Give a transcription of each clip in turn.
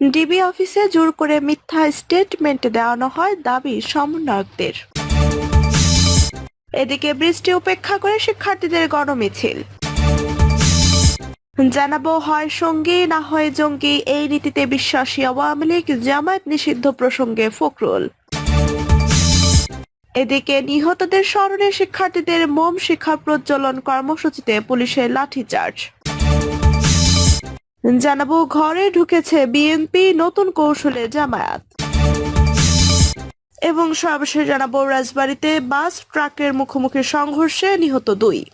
DB অফিসে জোর করে মিথ্যা স্টেটমেন্ট দেওয়ানো হয় দাবি সমন্বয়কদের। এদিকে বৃষ্টি উপেক্ষা করে শিক্ষার্থীদের গণমিছিল। জানাব হয় সঙ্গী, না হয় জঙ্গি, এই নীতিতে বিশ্বাসী আওয়ামী লীগ, জামায়াত নিষিদ্ধ প্রসঙ্গে ফখরুল। এদিকে নিহতদের স্মরণে শিক্ষার্থীদের মোম শিক্ষা প্রজ্বলন কর্মসূচিতে পুলিশের লাঠিচার্জ। জানাব, ঘরে ঢুকেছে বিএনপি নতুন কৌশলে জামায়াত। এবং সর্বশেষ জানাব, রাজবাড়িতে বাস, ট্রাকের মুখোমুখি সংঘর্ষে নিহত দুই।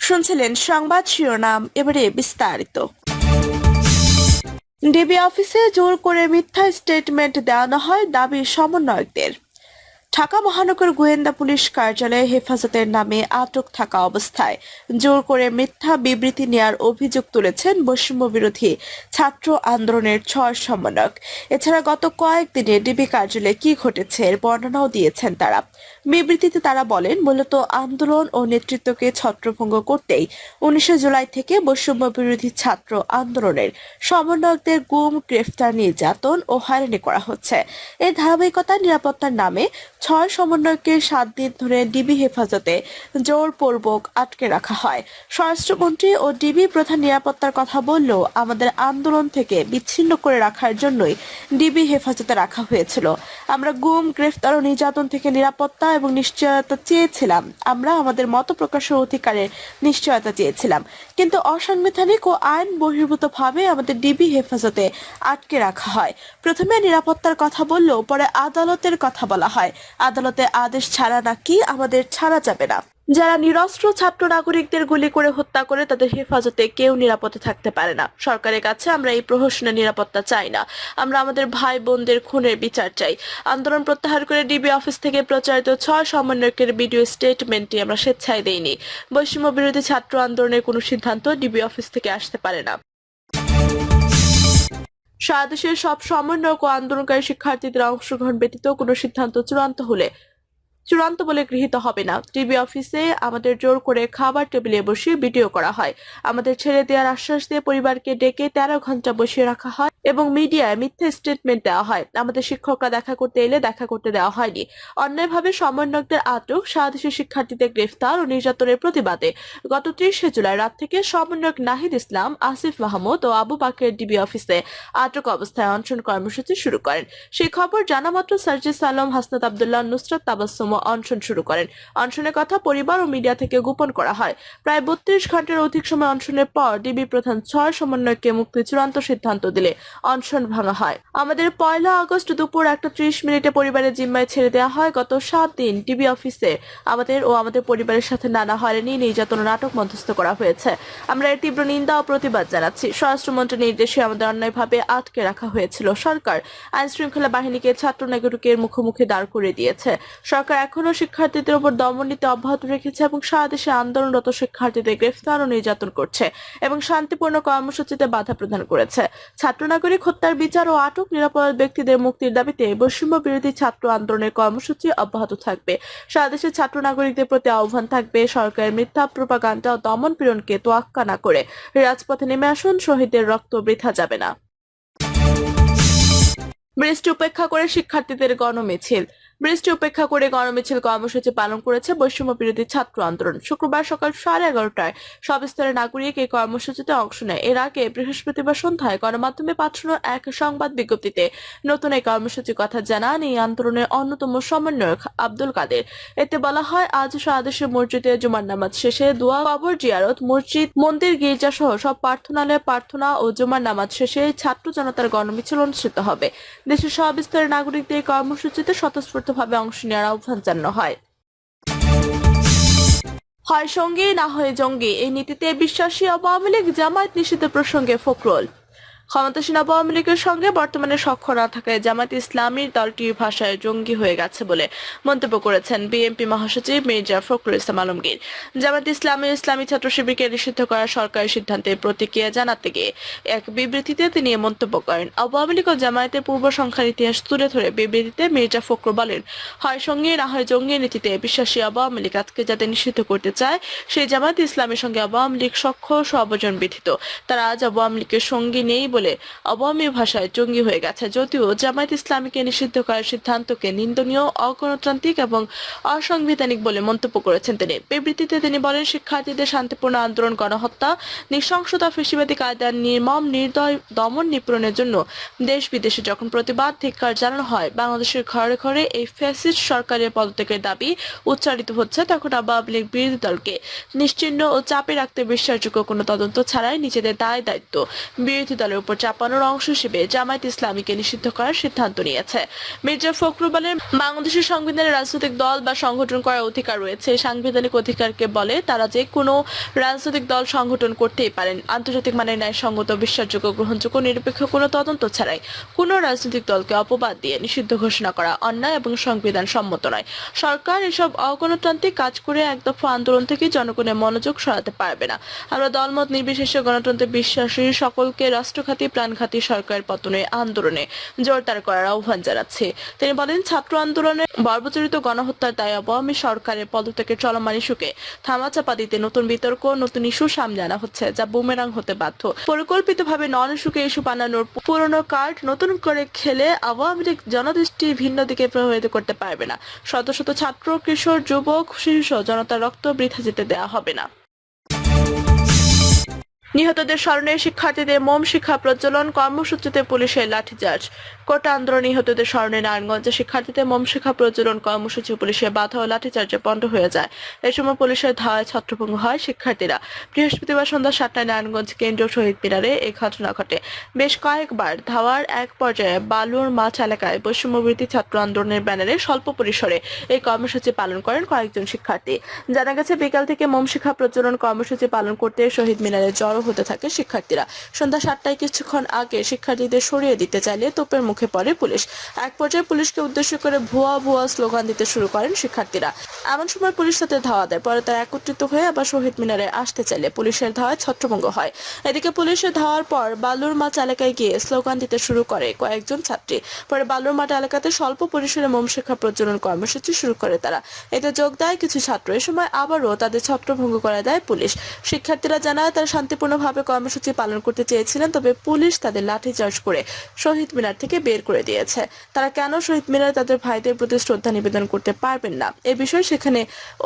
শুনছিলেন সংবাদ শিরোনাম, এবারে বিস্তারিত। ডিবি অফিসে জোর করে মিথ্যা স্টেটমেন্ট দেওয়ানো হয় দাবি সমন্বয়কদের। ঢাকা মহানগর গোয়েন্দা পুলিশ কার্যালয়ে হেফাজতের নামে আটক থাকা অবস্থায় জোর করে মিথ্যা বিবৃতি নেয়ার অভিযোগ তুলেছেন বৈষম্য বিরোধী ছাত্র আন্দোলনের ছয় সমন্বয়ক। এছাড়া গত কয়েকদিনে ডিবি কার্যালয়ে কি ঘটেছে এর বর্ণনাও দিয়েছেন তারা। বিবৃতিতে তারা বলেন, মূলত আন্দোলন ও নেতৃত্বকে ছত্রভঙ্গ করতেই উনিশে জুলাই থেকে বৈষম্য বিরোধী ছাত্র আন্দোলনের সমন্বয়কদের গুম, গ্রেফতার, নির্যাতন ও হয়রানি করা হচ্ছে। এই ধারাবাহিকতায় নিরাপত্তার নামে ছয় সমন্বয়ককে সাত দিন ধরে ডিবি হেফাজতে জোরপূর্বক আটকে রাখা হয়। স্বরাষ্ট্রমন্ত্রী ও ডিবি প্রধান নিরাপত্তার কথা বললেও আমাদের আন্দোলন থেকে বিচ্ছিন্ন করে রাখার জন্যই ডিবি হেফাজতে রাখা হয়েছিল। আমরা গুম, গ্রেফতার ও নির্যাতন থেকে নিরাপত্তা এবং নিশ্চয়তা চেয়েছিলাম। আমরা আমাদের মত প্রকাশের অধিকারের নিশ্চয়তা চেয়েছিলাম। কিন্তু অসাংবিধানিক ও আইন বহির্ভূতভাবে আমাদের ডিবি হেফাজতে আটকে রাখা হয়। প্রথমে নিরাপত্তার কথা বললেও পরে আদালতের কথা বলা হয়। আদালতে আদেশ ছাড়া নাকি আমাদের ছাড়া যাবে না। যারা নিরস্ত্র ছাত্র নাগরিকদের গুলি করে হত্যা করে তাদের হেফাজতে কেউ নিরাপদে থাকতে পারে না। সরকারের কাছে আমরা এই প্রহসনের নিরাপত্তা চাই না। আমরা আমাদের ভাই বোনদের খুনের বিচার চাই। আন্দোলন প্রত্যাহার করে ডিবি অফিস থেকে প্রচারিত ছয় সমন্বয়কের ভিডিও স্টেটমেন্টটি আমরা স্বেচ্ছায় দেইনি। বৈষম্য বিরোধী ছাত্র আন্দোলনের কোনো সিদ্ধান্ত ডিবি অফিস থেকে আসতে পারে না। সারা দেশের সব সমন্বয়ক ও আন্দোলনকারী শিক্ষার্থীদের অংশগ্রহণ ব্যতীত কোনো সিদ্ধান্ত চূড়ান্ত হলে চূড়ান্ত বলে গৃহীত হবে না। টিভি অফিসে আমাদের জোর করে খাবার টেবিলে বসিয়ে ভিডিও করা হয়। আমাদের ছেড়ে দেওয়ার আশ্বাস দিয়ে পরিবারকে ডেকে তেরো ঘণ্টা বসিয়ে রাখা হয় এবং মিডিয়ায় মিথ্যা স্টেটমেন্ট দেওয়া হয়। আমাদের শিক্ষকরা দেখা করতে এলে দেখা করতে দেওয়া হয়নি। অন্যায়ভাবে সমন্বয়কদের আটক সারা দেশের শিক্ষার্থীদের গ্রেফতার ও নির্যাতনের প্রতিবাদে গত ত্রিশে জুলাই রাত থেকে সমন্বয়ক নাহিদ ইসলাম, আসিফ মাহমুদ ও আবু বাকের ডিবি অফিসে আটক অবস্থায় অনশন কর্মসূচি শুরু করেন। সেই খবর জানা মাত্র সার্জিস আলম, হাসনাত আবদুল্লাহ, নুসরাত অনশন শুরু করেন। অনশনের কথা পরিবার ও মিডিয়া থেকে গোপন করা হয়। প্রায় বত্রিশ ঘণ্টার অধিক সময় অনশনের পর ডিবি প্রধান ছয় সমন্বয়ককে মুক্তি চূড়ান্ত সিদ্ধান্ত দিলে অনশন ভাঙা হয়। আমাদের পয়লা আগস্ট দুপুর একটা ত্রিশ মিনিটে পরিবারের জিম্মায় ছেড়ে দেওয়া হয়। গত সাত দিন টিভি অফিসে আমাদের ও আমাদের পরিবারের সাথে নানা হয়রানি, নির্যাতন নাটক মধ্যস্থ করা হয়েছে। আমরা এর তীব্র নিন্দা ও প্রতিবাদ জানাচ্ছি। স্বরাষ্ট্রমন্ত্রীর নির্দেশে আমাদের অন্যায়ভাবে আটকে রাখা হয়েছিল। সরকার আইন শৃঙ্খলা বাহিনীকে ছাত্র নাগরিকের মুখোমুখি দাঁড় করে দিয়েছে। সরকার এখনও শিক্ষার্থীদের উপর দমন নীতি অব্যাহত রেখেছে এবং সারা দেশে আন্দোলনরত শিক্ষার্থীদের গ্রেফতার ও নির্যাতন করছে এবং শান্তিপূর্ণ কর্মসূচিতে বাধা প্রদান করেছে। ছাত্র নাগরিক হত্যার বিচার ও আটক নিরাপদ ব্যক্তিদের মুক্তির দাবিতে বৈষম্য বিরোধী ছাত্র আন্দোলনের কর্মসূচি অব্যাহত থাকবে। সারা দেশের ছাত্র নাগরিকদের প্রতি আহ্বান থাকবে সরকারের মিথ্যা প্রপাগান্ডা ও দমন পীড়নকে তোয়াক্কা না করে। রাজপথে নেমে আসুন, শহীদদের রক্ত বৃথা যাবে না। বৃষ্টি উপেক্ষা করে শিক্ষার্থীদের গণমিছিল। বৃষ্টি উপেক্ষা করে গণমিছিল কর্মসূচি পালন করেছে বৈষম্য বিরোধী ছাত্র আন্দোলন। শুক্রবার সকাল সাড়ে এগারোটায় সব স্তরের নাগরিক এই কর্মসূচিতে অংশ নেয়। এর আগে বৃহস্পতিবার সন্ধ্যায় গণমাধ্যমে পাঠানো এক সংবাদ বিজ্ঞপ্তিতে নতুন এই কর্মসূচির কথা জানান এই আন্দোলনের অন্যতম সমন্বয়ক আব্দুল কাদের। এতে বলা হয়, আজ সারা দেশের মসজিদে জুমার নামাজ শেষে দোয়া, কবর জিয়ারত, মসজিদ, মন্দির গির্জা সহ সব প্রার্থনালয়ে, প্রার্থনা ও জুমার নামাজ শেষে ছাত্র জনতার গণমিছিল অনুষ্ঠিত হবে। দেশের সব স্তরের নাগরিকদের কর্মসূচিতে স্বতঃস্ফূর্তভাবে অংশ নেওয়ার আহ্বান জানানো হয়। হয় সঙ্গী, না হয় জঙ্গি, এই নীতিতে বিশ্বাসী আওয়ামী লীগ জামায়াত নিষিদ্ধ প্রসঙ্গে ফখরুল। ক্ষমতাসীন আওয়ামী লীগের সঙ্গে বর্তমানে সখ্য না থাকায় জামাত ইসলামীর দলটির ভাষায় জঙ্গি হয়ে গেছে বলে মন্তব্য করেছেন বিএনপি মহাসচিব মির্জা ফখরুল ইসলাম আলমগীর। জামাত ইসলামী ইসলামী ছাত্র শিবিরকে নিষিদ্ধ করার সরকারের সিদ্ধান্তের প্রতিক্রিয়া জানাতে গিয়ে এক বিবৃতিতে তিনি এ মন্তব্য করেন। আওয়ামী লীগ ও জামায়াতের পূর্ব সংখ্যার ইতিহাস তুলে ধরে বিবৃতিতে মির্জা ফখরুল বলেন, হয় সঙ্গী না হয় জঙ্গি নীতিতে বিশ্বাসী আওয়ামী লীগ আজকে যাতে নিষিদ্ধ করতে চায়, সেই জামাত ইসলামের সঙ্গে আওয়ামী লীগ সখ্য সবজন বিধিত। তারা আজ আওয়ামী লীগের সঙ্গী নেই বলে অবহামী ভাষায় জঙ্গি হয়ে গেছে। যদিও জামায়াত ইসলামীকে নিষিদ্ধ করার সিদ্ধান্তকে নিন্দনীয়, অগণতান্ত্রিক এবং অসাংবিধানিক বলে মন্তব্য করেছেন তিনি। বিবৃতিতে তিনি বলেন, শিক্ষার্থীদের শান্তিপূর্ণ আন্দোলন, গণহত্যা, নৃশংসতা, ফেসিবাদী কায়দার নির্মম, নির্দয়, দমন নিপূরণের জন্য দেশ বিদেশে যখন প্রতিবাদ, ধিক্কার জানানো হয়, বাংলাদেশের ঘরে ঘরে এই ফ্যাসিস্ট সরকারের পদত্যাগের দাবি উচ্চারিত হচ্ছে, তখন আওয়ামী লীগ বিরোধী দলকে নিশ্চিহ্ন ও চাপে রাখতে বিশ্বাসযোগ্য কোনো তদন্ত ছাড়াই নিজেদের দায় দায়িত্ব বিরোধী দলের উপর চাপানোর অংশ হিসেবে জামায়াত ইসলামীকে নিষিদ্ধ করার সিদ্ধান্ত নিয়েছে। মির্জা ফখরুল বলেন বাংলাদেশের সংবিধানে রাজনৈতিক দল বা সংগঠন করার অধিকার রয়েছে। সাংবিধানিক অধিকারকে বলে তারা যে কোনো রাজনৈতিক দল সংগঠন করতেই পারেন। আন্তর্জাতিক মানের ন্যায়সঙ্গত, বিশ্বাসযোগ্য, গ্রহণযোগ্য, নিরপেক্ষ কোনো তদন্ত ছাড়াই কোনো রাজনৈতিক দলকে অপবাদ দিয়ে নিষিদ্ধ ঘোষণা করা অন্যায় এবং সংবিধান সম্মত নয়। সরকার এসব অগণতান্ত্রিক কাজ করে এক দফা আন্দোলন থেকে জনগণের মনোযোগ সরাতে পারবে না। আমরা দলমত নির্বিশেষে গণতন্ত্রে বিশ্বাসী সকলকে রাষ্ট্রঘাতী প্রাণঘাতী সরকারের পতনের আন্দোলনে জোরদার করার আহ্বান জানাচ্ছে। তিনি বলেন, ছাত্র আন্দোলনে বর্বচরিত গণহত্যার দায় আওয়ামী সরকারের পদত্যাগের চলমান ইস্যুকে থামাচাপা দিতে নতুন বিতর্ক, নতুন ইস্যু সামনে আনা হচ্ছে, যা বুমেরাং হতে বাধ্য। পরিকল্পিতভাবে নন ইস্যুকে ইস্যু বানানোর পুরনো কার্ড নতুন করে খেলে আওয়ামী লীগ জনদৃষ্টি ভিন্ন দিকে প্রভাবিত করতে পারবে না। শত শত ছাত্র কিশোর যুবক, শিশু, জনতার রক্ত বৃথা যেতে দেওয়া হবে না। নিহতদের স্মরণে শিক্ষার্থীদের মোম শিক্ষা প্রজ্বলন, কর্মসূচিতে পুলিশের লাঠিচার্জ। কোটা আন্দোলন নিহতদের স্মরণে নারায়ণগঞ্জে শিক্ষার্থীদের মোম শিক্ষা প্রজ্বলন, কর্মসূচি, পুলিশের বাধা ও লাঠিচার্জে পণ্ড হয়ে যায়। এ সময় পুলিশের ধাওয়ায় ছত্রভঙ্গ হয় শিক্ষার্থীরা। বৃহস্পতিবার সন্ধ্যা সাতটায় নারায়ণগঞ্জ কেন্দ্রীয় শহীদ মিনারে এই ঘটনা ঘটে। বেশ কয়েকবার ধাওয়ার এক পর্যায়ে বালুর মাছ এলাকায় বৈষম্যবৃত্তি ছাত্র আন্দোলনের ব্যানারে স্বল্প পরিসরে এই কর্মসূচি পালন করেন কয়েকজন শিক্ষার্থী। জানা গেছে, বিকাল থেকে মোম শিক্ষা প্রজ্বলন, কর্মসূচি পালন করতে শহীদ মিনারে জড়ো হতে থাকে শিক্ষার্থীরা। সন্ধ্যা সাতটায় কিছুক্ষণ আগে শিক্ষার্থীদের সরিয়ে দিতে চাইলে তোপের মুখে পড়ে পুলিশ। এক পর্যায়ে পুলিশকে উদ্দেশ্য করে ভুয়া ভুয়া স্লোগান দিতে শুরু করেন শিক্ষার্থীরা। এমন সময় পুলিশ তাদের ধাওয়া দেয়, পরে তারা একত্রিত হয়ে আবার শহীদ মিনারে আসতে চাইলে পুলিশের ধাওয়ায় ছত্রভঙ্গ হয়। এদিকে পুলিশের ধাওয়ার পর বালুর মাছ এলাকায় গিয়ে স্লোগান দিতে শুরু করে কয়েকজন ছাত্রী। পরে বালুর মাঠ এলাকাতে স্বল্প পরিসরে মোম শিক্ষা প্রজ্বলন কর্মসূচি শুরু করে তারা। এতে যোগ দেয় কিছু ছাত্র। এ সময় আবারও তাদের ছত্রভঙ্গ করে দেয় পুলিশ। শিক্ষার্থীরা জানায়, তারা শান্তিপূর্ণভাবে কর্মসূচি পালন করতে চেয়েছিলেন, তবে পুলিশ তাদের লাঠিচার্জ করে শহীদ মিনার থেকে বের করে দিয়েছে। তারা কেন শহীদ মিনার তাদের ভাইদের প্রতি শ্রদ্ধা নিবেদন করতে পারবেন না? এ বিষয়ে সেখানে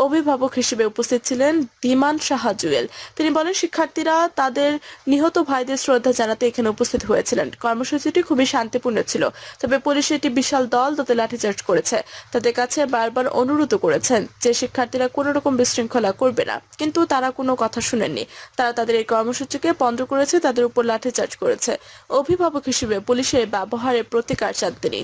অভিভাবক হিসেবে উপস্থিত ছিলেন বিমান সাহা জুয়েল। তিনি বলেন, শিক্ষার্থীরা তাদের নিহত ভাইদের শ্রদ্ধা জানাতে এখানে উপস্থিত হয়েছিলেন। কর্মসূচিটি খুবই শান্তিপূর্ণ ছিল, তবে পুলিশ একটি বিশাল দল তাদের লাঠিচার্জ করেছে। তাদের কাছে বারবার অনুরোধ করেছেন যে, শিক্ষার্থীরা কোনো রকম বিশৃঙ্খলা করবে না। কিন্তু তারা কোনো কথা শুনেননি। তারা তাদের এই কর্মসূচিকে বন্ধ করেছে তাদের উপর লাঠিচার্জ করেছে। অভিভাবক হিসেবে পুলিশের ব্যবহারের প্রতিকার চান তিনি।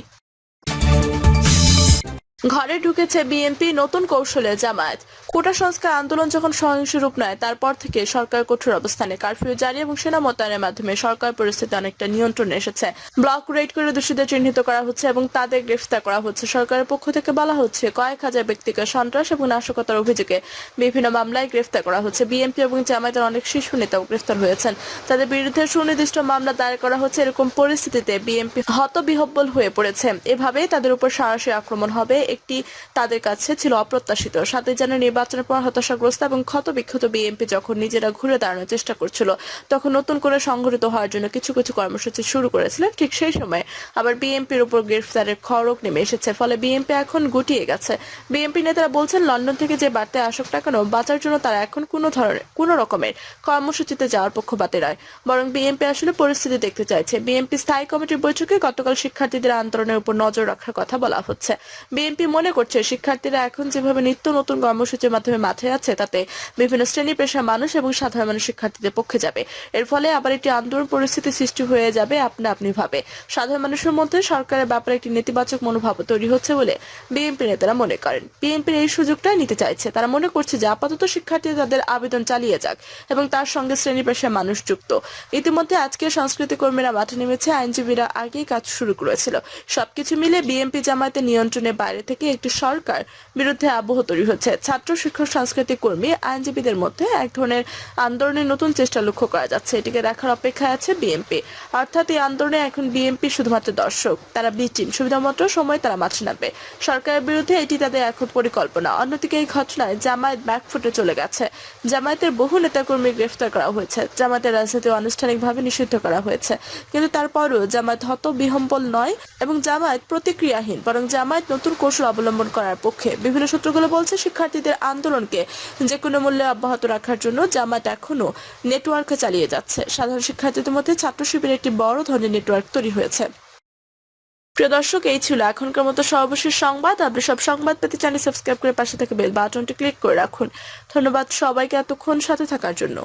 ঘরে ঢুকেছে বিএনপি নতুন কৌশলে জামায়াত। কোটা সংস্কার আন্দোলন যখন সহিংস রূপ নেয়, তারপর থেকে সরকার কঠোর অবস্থানে। কারফিউ জারি এবং সেনা মোতায়েনের মাধ্যমে সরকার পরিস্থিতি অনেকটা নিয়ন্ত্রণে এসেছে। ব্লক রেড করে দোষীদের চিহ্নিত করা হচ্ছে এবং তাদের গ্রেফতার করা হচ্ছে। সরকারের পক্ষ থেকে বলা হচ্ছে, কয়েক হাজার ব্যক্তিকে সন্ত্রাস এবং নাশকতার অভিযোগে বিভিন্ন মামলায় গ্রেফতার করা হচ্ছে। বিএনপি এবং জামায়াতের অনেক শীর্ষ নেতাও গ্রেফতার হয়েছেন। তাদের বিরুদ্ধে সুনির্দিষ্ট মামলা দায়ের করা হচ্ছে। এরকম পরিস্থিতিতে বিএনপি হতবিহব্বল হয়ে পড়েছে। এভাবে তাদের উপর সরাসরি আক্রমণ হবে। একটি তাদের কাছে ছিল অপ্রত্যাশিত। সাথে জানুয়ারি নির্বাচনের পর হতাশাগ্রস্ত এবং ক্ষতবিক্ষত বিএনপি যখন নিজেরা ঘুরে দাঁড়ানোর চেষ্টা করছিল, তখন নতুন করে সংগঠিত হওয়ার জন্য কিছু কিছু কর্মসূচি শুরু করেছিলেন। ঠিক সেই সময় আবার বিএনপির উপর গ্রেফতারের খড়ক নেমে এসেছে, ফলে বিএনপি এখন গুটিয়ে গেছে। বিএনপি নেতারা বলছেন, লন্ডন থেকে যে বার্তায় আসুক না কেন, বাঁচার জন্য তারা এখন কোনো ধরনের, কোনো রকমের কর্মসূচিতে যাওয়ার পক্ষপাতে নয়। বরং বিএনপি আসলে পরিস্থিতি দেখতে চাইছে। বিএনপি স্থায়ী কমিটির বৈঠকে গতকাল শিক্ষার্থীদের আন্দোলনের উপর নজর রাখার কথা বলা হচ্ছে। বিএনপি মনে করছে? শিক্ষার্থীরা এখন যেভাবে নিত্য নতুন কর্মসূচির মাধ্যমে মাঠে আছে, তাতে বিভিন্ন শ্রেণি পেশার মানুষ এবং সাধারণ মানুষ শিক্ষার্থীদের পক্ষে যাবে। এর ফলে আবার একটি আন্দোলন পরিস্থিতি সৃষ্টি হয়ে যাবে, আপনা আপনি ভাবে। সাধারণ মানুষের মধ্যে সরকারের ব্যাপারে একটি নেতিবাচক মনোভাব তৈরি হচ্ছে বলে বিএনপি নেতারা মনে করেন। বিএনপির এই সুযোগটাই নিতে চাইছে। তারা মনে করছে যে আপাতত শিক্ষার্থীরা তাদের আবেদন চালিয়ে যাক এবং তার সঙ্গে শ্রেণি পেশার মানুষ যুক্ত। ইতিমধ্যে আজকে সংস্কৃতি কর্মীরা মাঠে নেমেছে, আইনজীবীরা আগেই কাজ শুরু করেছিল। সবকিছু মিলে বিএনপি জামায়াতের নিয়ন্ত্রণের বাইরে থেকে একটি সরকার বিরুদ্ধে আবহ তৈরি হচ্ছে ছাত্র, শিক্ষক, সাংস্কৃতিক কর্মী, আইনজীবীদের মধ্যে এক ধরনের আন্দোলনের নতুন চেষ্টা লক্ষ্য করা যাচ্ছে। এটিকে দেখার অপেক্ষায় আছে বিএনপি। অর্থাৎ এই আন্দোলনে এখন বিএনপি শুধুমাত্র দর্শক। তারা বিচিন সুবিধামতো সময় তারা মাঠে নামবে। সরকারের বিরুদ্ধে এটি তাদের এখন পরিকল্পনা। অন্যদিকে এই ঘটনায় জামায়াত ব্যাকফুটে চলে গেছে। জামায়াতের বহু নেতাকর্মী গ্রেফতার করা হয়েছে। জামায়াতের রাজনীতি আনুষ্ঠানিকভাবে নিষিদ্ধ করা হয়েছে। কিন্তু তারপরও জামায়াত হত বিহম্বল নয় এবং জামায়াত প্রতিক্রিয়াহীন। বরং জামায়াত নতুন কৌশল কৌশল অবলম্বন করার পক্ষে। বিভিন্ন সূত্রগুলো বলছে, শিক্ষার্থীদের আন্দোলনকে যে কোনো মূল্যে অব্যাহত রাখার জন্য জামাত এখনও নেটওয়ার্ক চালিয়ে যাচ্ছে। সাধারণ শিক্ষার্থীদের মধ্যে ছাত্র শিবিরের একটি বড় ধরনের নেটওয়ার্ক তৈরি হয়েছে। প্রিয় দর্শক, এই ছিল এখনকার মতো সর্বশেষ সংবাদ। আপনি সব সংবাদ পেতে চ্যানেল সাবস্ক্রাইব করে পাশে থাকা বেল বাটনটি ক্লিক করে রাখুন। ধন্যবাদ সবাইকে এতক্ষণ সাথে থাকার জন্য।